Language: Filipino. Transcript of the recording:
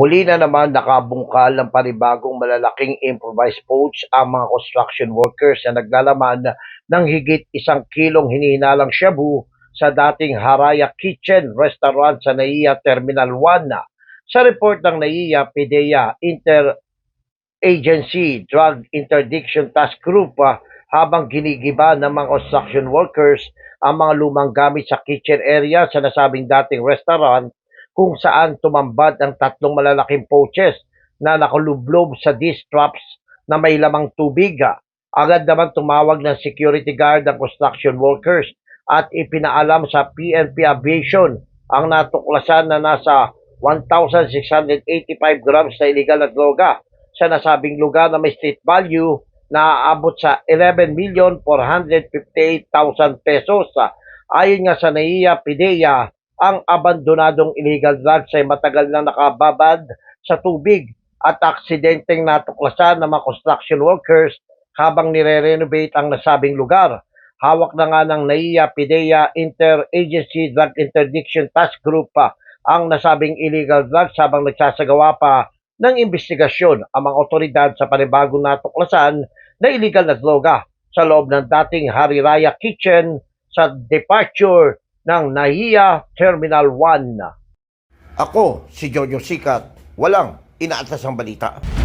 Muli na naman nakabungkal ng panibagong malalaking improvised boats ang mga construction workers na naglalaman ng higit isang kilong hinihinalang shabu sa dating Haraya Kitchen Restaurant sa NAIA Terminal 1. Sa report ng NAIA PDEA Inter-Agency Drug Interdiction Task Group, ah, habang ginigiba ng mga construction workers ang mga lumang gamit sa kitchen area sa nasabing dating restaurant kung saan tumambad ang tatlong malalaking pouches na nakalublob sa disc traps na may lamang tubig. Agad naman tumawag ng security guard ang construction workers at ipinaalam sa PNP Aviation ang natuklasan na nasa 1,685 grams na illegal na droga sa nasabing lugar na may street value na aabot sa 11,458,000 pesos. Ayon nga sa NAIA PIDEA, ang abandonadong illegal drugs ay matagal na nakababad sa tubig at aksidenteng natuklasan ng mga construction workers habang nire-renovate ang nasabing lugar. Hawak na nga ng NAIA PIDEA Inter-Agency Drug Interdiction Task Group pa ang nasabing illegal drugs habang nagsasagawa pa ng investigasyon ang mga otoridad sa panibagong natuklasan na illegal na droga sa loob ng dating Hariraya Kitchen sa departure ng NAIA Terminal 1. Ako, si Jojo Sikat, walang inaatas ang balita.